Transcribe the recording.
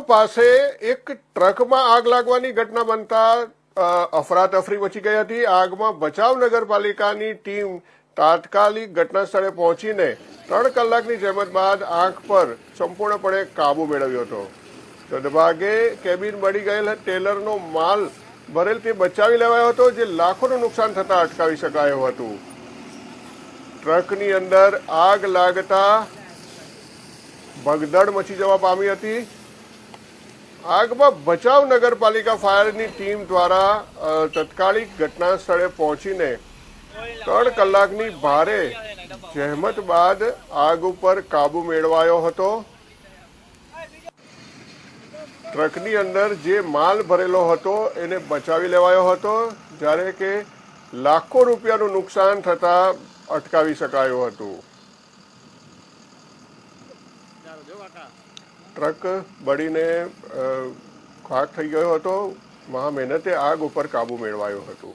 ભચાઉ પાસે એક ટ્રકમાં આગ લાગવાની ઘટના બનતા અફરાતફરી મચી ગઈ હતી. આગમાં ભચાઉ નગરપાલિકાની ટીમ તાત્કાલિક ઘટના સ્થળે પહોંચીને ત્રણ કલાકની જહેમત બાદ આગ પર સંપૂર્ણપણે કાબુ મેળવ્યો હતો. સદભાગે કેબિન બળી ગયેલ ટેલરનો માલ ભરેલ તે બચાવી લેવાયો હતો, જે લાખોનું નુકસાન થતાં અટકાવી શકાયું હતું. ટ્રકની અંદર આગ લાગતા ભગદડ મચી જવા પામી હતી. આગમાં ભચાઉ નગરપાલિકા ફાયરની ટીમ દ્વારા તત્કાલિક ઘટના સ્થળે પહોંચીને ત્રણ કલાકની ભારે જહેમત બાદ આગ ઉપર કાબુ મેળવાયો હતો. ટ્રકની અંદર જે માલ ભરેલો હતો એને બચાવી લેવાયો હતો, જ્યારે કે લાખો રૂપિયાનું નુકસાન થતા અટકાવી શકાયું હતું. ટ્રક બળીને ખાક થઈ ગયો હતો. મહા મહેનતે આગ ઉપર કાબુ મેળવાયો હતો.